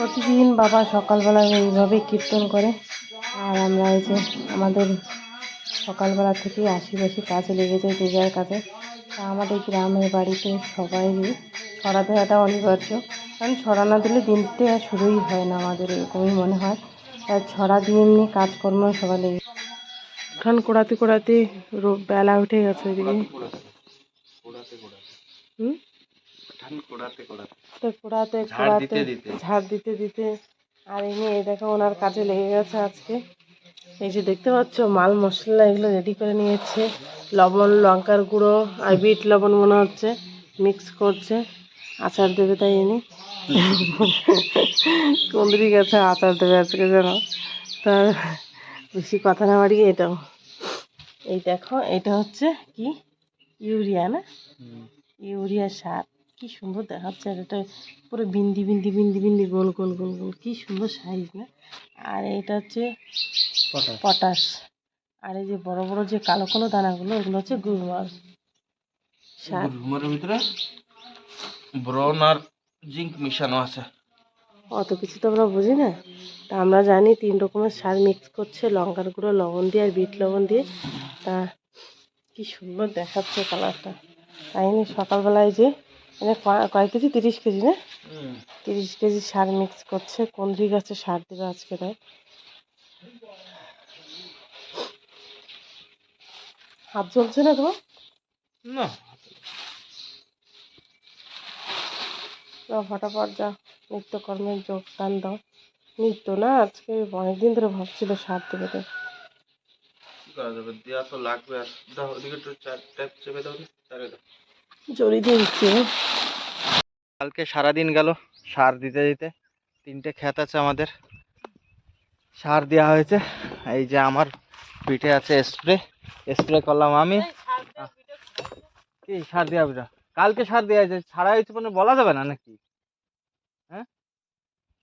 প্রতিদিন বাবা সকালবেলা এইভাবে কীর্তন করে আর আমরা এই যে আমাদের সকালবেলা থেকেই আশিপাশি কাজে লেগে যায় যে যার কাজে। তা আমাদের গ্রামের বাড়িতে সবাই ছড়া দেওয়াটা অনিবার্য কারণ ছড়া না দিলে দিনটা শুরুই হয় না আমাদের এরকমই মনে হয়। তাই ছড়া দিয়ে এমনি কাজকর্ম সবাই লেগে। এখন কোড়াতে কোড়াতে বেলা উঠে গেছে এদিকে। হুম? কোড়াতে ঝাড় কোড়াতে দিতে দিতে। ঝাড় দিতে দিতে। আর এনে এই দেখো ওনার কাজে লেগে গেছে আজকে। এই যে দেখতে পাচ্ছ মাল মশলা এগুলো রেডি করে নিয়েছে। লবণ লঙ্কার গুঁড়ো আর বিট লবণ মনে হচ্ছে মিক্স করছে। আচার দেবে তাই এনে কুন্দরি গাছে আচার দেবে আজকে যেন। তা বেশি কথা না বাড়িয়ে এটাও। এই দেখো এটা হচ্ছে কি? ইউরিয়া না? ইউরিয়া সার। কি সুন্দর দেখাচ্ছে আর এটা পুরো বিন্দি বিন্দি বিন্দি বিন্দি গোল গোল গোল গোল। কি সুন্দর সাইজ না? আর এটা হচ্ছে পটাশ আর এই যে বড় বড় যে কালো কালো দানাগুলো ওগুলো হচ্ছে গুরমার সার ভিতরে ব্রন আর জিঙ্ক মিশানো আছে। অত কিছু তো আমরা বুঝি না। তা আমরা জানি তিন রকমের সার মিক্স করছে লঙ্কার গুঁড়ো লবণ দিয়ে আর বিট লবণ দিয়ে। তা কি সুন্দর দেখাচ্ছে কালারটা তাই সকালবেলায় যে মানে কয় কেজি? তিরিশ কেজি না? তিরিশ কেজি সার মিক্স করছে। কুন্দ্রি গাছে সার দেবে আজকে তাই? হাত জ্বলছে না তোমার? না। ফটাফট যা নিত্যকর্মে যোগদান দাও। নিত্য না আজকে অনেকদিন ধরে ভাবছিল সার দেবে তো দেওয়া তো লাগবে। আর দাও ওদিকে একটু চার চেপে দাও তারে দাও জড়ি দিয়ে দিচ্ছি? কালকে সারাদিন গেল সার দিতে দিতে। তিনটে ক্ষেত আছে আমাদের। সার দেওয়া হয়েছে। এই যে আমার পিঠে আছে স্প্রে স্প্রে করলাম আমি। কি সার দেওয়া পিঠা? কালকে সার দেওয়া হয়েছে। ছাড়া হয়েছে মানে বলা যাবে না নাকি? হ্যাঁ?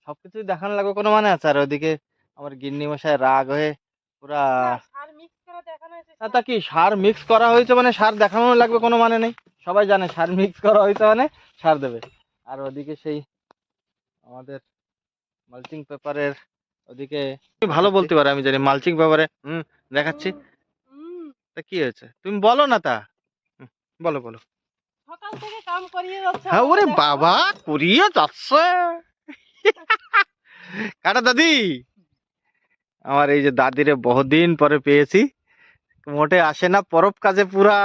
সব কিছুই দেখানো লাগবে কোনো মানে আছে? আর ওদিকে আমার গিন্নি মশাই রাগ হয়ে পুরা সার মিক্স করে দেখানো হয়েছে না তা কি সার মিক্স করা হয়েছে মানে সার দেখানো লাগবে কোনো মানে নেই? সবাই জানে সার মিক্স করা হয়েছে মানে সার দেবে। আর ওদিকে সেই আমাদের মালচিং পেপারের ওদিকে তুমি ভালো বলতে পারো আমি জানি মালচিং পেপারে হুম দেখাচ্ছি। তা কি হয়েছে? তুমি বলো না তা। হুম, বলো বলো। সকাল থেকে কাম করিয়ে যাচ্ছে হ্যাঁ ওরে বাবা করিয়ে যাচ্ছে। কাটা দাদি। আমার এই যে দাদিরে বহুদিন পরে পেয়েছি। মোটে আসে না পরব কাজে পুরা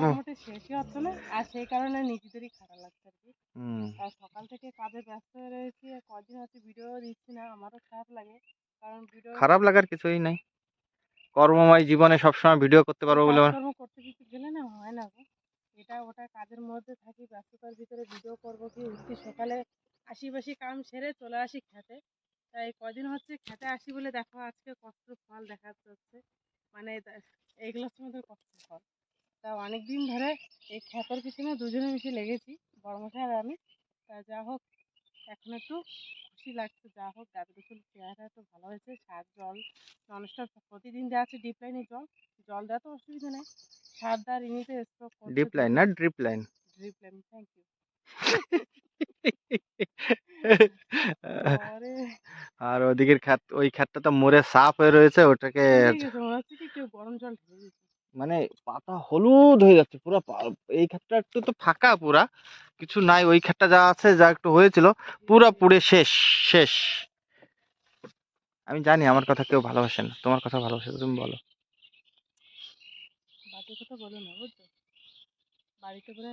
মোটামুটি শেষই হচ্ছে না। আর সেই কারণে নিজেদেরই খারাপ লাগছে আর কি। হুম। আর সকাল থেকে কাজে ব্যস্ত রয়েছি কদিন হচ্ছে ভিডিও দিচ্ছি না আমারও খারাপ লাগে। কারণ ভিডিও খারাপ লাগার কিছুই নাই। কর্মময় জীবনে সবসময় ভিডিও করতে পারব বলে করতে কিছু গেলে না হয় না এটা ওটা কাজের মধ্যে থাকি ব্যস্ততার ভিতরে ভিডিও করব কি উঠছি সকালে আশিপাশি কাম সেরে চলে আসি খেতে। তাই কদিন হচ্ছে খেতে আসি বলে দেখো আজকে কষ্ট ফল দেখা যাচ্ছে। মানে এইগুলোর মধ্যে কষ্ট ফল। তা অনেক দিন ধরে এই খেতের পিছনে দুজনে মিশে লেগেছি বড়মশাই আর আমি। তা যা হোক এখন একটু খুশি লাগছে যা হোক গাছ গাছের চেহারা একটু ভালো হয়েছে সার জল ননস্টপ প্রতিদিন দেওয়া আছে ডিপ লাইনে জল। জল দেওয়া তো অসুবিধা নেই সার দেওয়ার ইনিতে স্ট্রোক ডিপ লাইন না drip line drip line thank you আরে ওদিকের খাত ওই খাতটা তো মরে সাফ হয়ে রয়েছে ওটাকে মনে পাতা হলুদ হয়ে যাচ্ছে পুরো এই খাতটা একটু তো ফাঁকা পুরা কিছু নাই ওই খাতটা যা আছে যা একটু হয়েছিল পুরো পুড়ে শেষ শেষ। আমি জানি আমার কথা কেউ ভালোবাসে না তোমার কথা ভালোবাসে তুমি বলো। বাড়ির কথা বলো না বুঝছ? বাড়িতে করে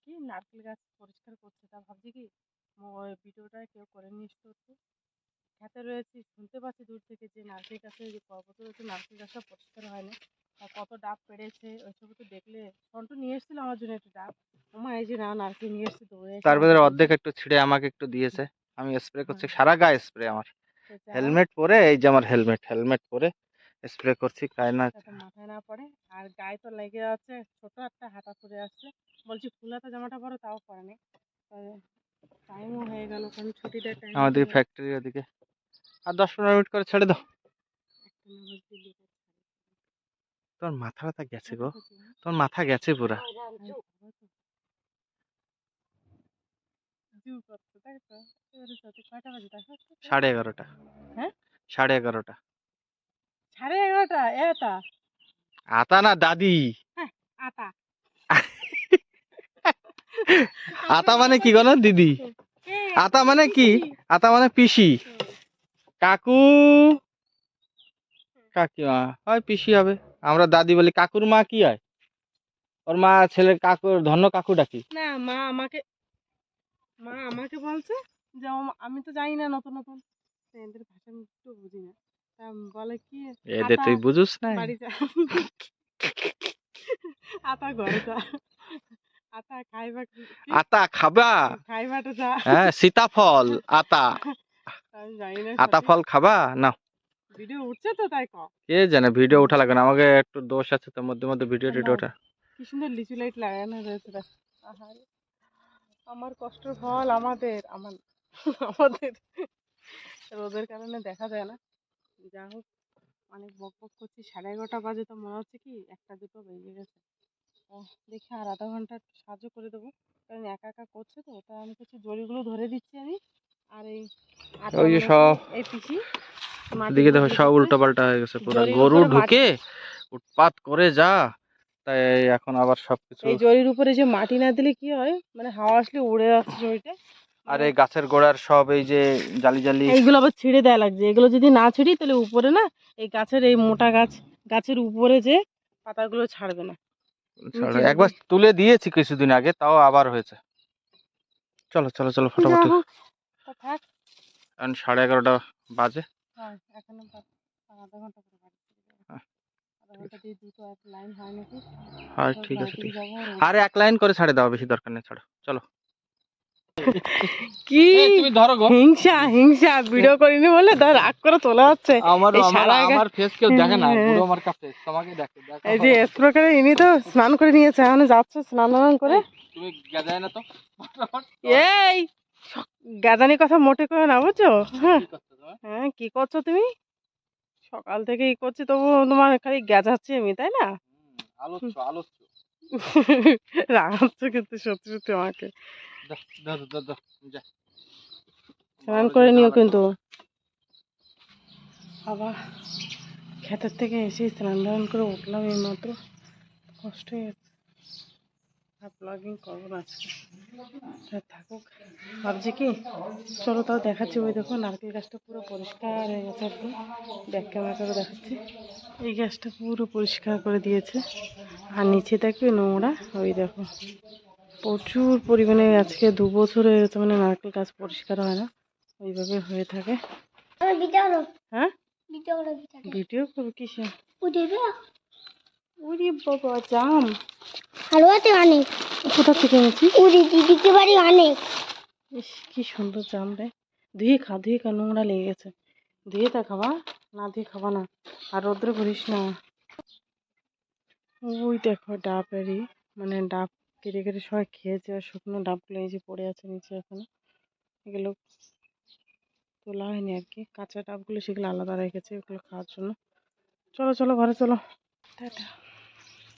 কি নারকেল গাছ পরিষ্কার করছে তা ভাবছি কি ওই ভিডিওটা কেউ করে নিস তো খেতে রয়েছি শুনতে পাচ্ছি দূর থেকে যে নারকেল গাছে যে পর্বত রয়েছে নারকেল গাছটা পরিষ্কার হয় না আর কত ডাব পেড়েছে ওইসব তো দেখলে সন্টু নিয়ে এসেছিল আমার জন্য একটু ডাব। ওমা এই যে না নারকেল নিয়ে এসেছি দৌড়ে তার আমার ভেতরে অর্ধেক একটু ছিঁড়ে আমাকে একটু দিয়েছে। আমি স্প্রে করছি সারা গায়ে স্প্রে আমার। হেলমেট পরে এই যে আমার হেলমেট হেলমেট পরে স্প্রে করছি তাই না মাথায় না পড়ে। আর গায়ে তো লেগে যাচ্ছে ছোট একটা হাতা পরে আসছে। বলছি ফুল হাতা জামাটা পরো তাও পরে টাইমও হয়ে গেল কারণ ছুটিটা টাইম আমাদের ফ্যাক্টরি ওদিকে। আর দশ পনেরো মিনিট করে ছেড়ে দাও। তোমার মাথা ব্যথা গেছে গো। তোমার মাথা গেছে পুরা? সাড়ে এগারোটা। হ্যাঁ? সাড়ে এগারোটা। সাড়ে এগারোটা? এটা আতা? না দাদি? আটা আতা মানে কি গো দিদি? আতা মানে কি? আতা মানে পিসি। কাকু? কাকিমা হয় পিসি হবে। আমরা দাদি বলি কাকুর মা কি হয়? ওর মা ছেলে কাকুর ধন্য কাকু ডাকি। না মা আমাকে মা আমাকে বলছে যে আমি তো জানি না নতুন নতুন। এদের ভাষা আমি একটু বুঝি না। বলে কি এদের তুই বুঝুস না বাড়ি যা। আতা ঘরে যা। আতা খাবা? হ্যাঁ সীতাফল আতা। আমি জানি না আতা ফল খাবা? না ভিডিও উঠছে তো তাই ক কে জানে ভিডিও ওঠা লাগে না আমাকে একটু দোষ আছে তো মধ্যে মধ্যে ভিডিও টিডিও ওঠা কি সুন্দর লিচু লাইট লাগানো রয়েছে আমার কষ্টের ফল আমাদের আমার আমাদের। রোদের কারণে দেখা যায় না। যা হোক অনেক বক বক করছি সাড়ে এগারোটা বাজে তো মনে হচ্ছে কি একটা দুটো বেজে গেছে। দেখি আর আধা ঘণ্টা একটু সাহায্য করে দেবো। কারণ একা একা করছে তো তাই আমি কিছু জড়িগুলো ধরে দিচ্ছি আমি। আর এই ওই যে সব এই পিসি দিকে দেখো সব। উল্টো পাল্টা হয়ে গেছে পুরো গরু ঢুকে উৎপাত করে যা তাই এখন আবার সবকিছু এই জরির উপরে যে মাটি না দিলে কি হয়? মানে হাওয়া আসলে উড়ে যাচ্ছে জরিটা আর এই গাছের গোড়ার সব এই যে জালি জালি এইগুলো আবার ছিঁড়ে দেওয়া লাগছে। এগুলো যদি না ছিঁড়ি তাহলে উপরে না এই গাছের এই মোটা গাছ গাছের উপরে যে পাতাগুলো ছাড়বে না। একবার তুলে দিয়েছি কিছুদিন আগে তাও আবার হয়েছে। চলো চলো চলো ফটাফট। এখন সাড়ে এগারোটা বাজে। হ্যাঁ আর। হ্যাঁ, ঠিক আছে ঠিক আরে এক লাইন করে ছাড়ে দাও বেশি দরকার নেই ছাড়ো। চলো। কি? তুমি ধরো গো। হিংসা হিংসা ভিডিও করিনি বলে রাগ করে চলে হচ্ছে আমার আমার ফেস কেউ দেখে না হ্যাঁ। পুরো আমার কাছে। তোমাকে দেখে এই যে স্প্রে করে ইনি তো স্নান করে নিয়েছে এখন যাচ্ছে স্নান টান করে। তুমি গেজায় না তো? এই গাজানি কথা মোটে করে না বুঝছ? হ্যাঁ। কি করছ তুমি? হ্যাঁ কি করছ তুমি? সকাল থেকে ই করছি তবু তোমার খালি গেজাচ্ছি আমি তাই না? আলোচ্য রাগাচ্ছ কিন্তু সত্যি সত্যি আমাকে। স্নান করে নিও কিন্তু। আবার ক্ষেতের থেকে এসে স্নান টান করে উঠলাম এই মাত্র কষ্ট হয়ে গেছে। আর ব্লগিং করব না আজকে। থাকুক। ভাবছি কি চলো তাও দেখাচ্ছি ওই দেখো নারকেল গাছটা পুরো পরিষ্কার হয়ে গেছে একদম। ব্যাক ক্যামেরা করে দেখাচ্ছি। এই গাছটা পুরো পরিষ্কার করে দিয়েছে। আর নিচে দেখবে নোংরা ওই দেখো। প্রচুর পরিমাণে আজকে দু বছর হয়ে গেছে মানে নারকেল গাছ পরিষ্কার হয় না। ওইভাবে হয়ে থাকে। হ্যাঁ? ভিডিও করব কিসে? বাবা জাম। হালুয়াতে অনেক কোথা থেকে এনেছি উড়ি দিদিকে বাড়ি অনেক ইস কি সুন্দর জাম রে। ধুয়ে খা ধুয়ে খা নোংরা লেগে গেছে। ধুয়ে তা খাবা? না ধুয়ে খাবা না। আর রোদ্রে করিস না। ওই দেখো ডাবেরই মানে ডাব কেটে কেটে সবাই খেয়েছে। আর শুকনো ডাবগুলো এই যে পড়ে আছে নিচে এখনও। এগুলো তোলা হয়নি আর কি। কাঁচা ডাবগুলো সেগুলো আলাদা রেখেছে ওগুলো খাওয়ার জন্য। চলো চলো, ঘরে চলো। টাটা।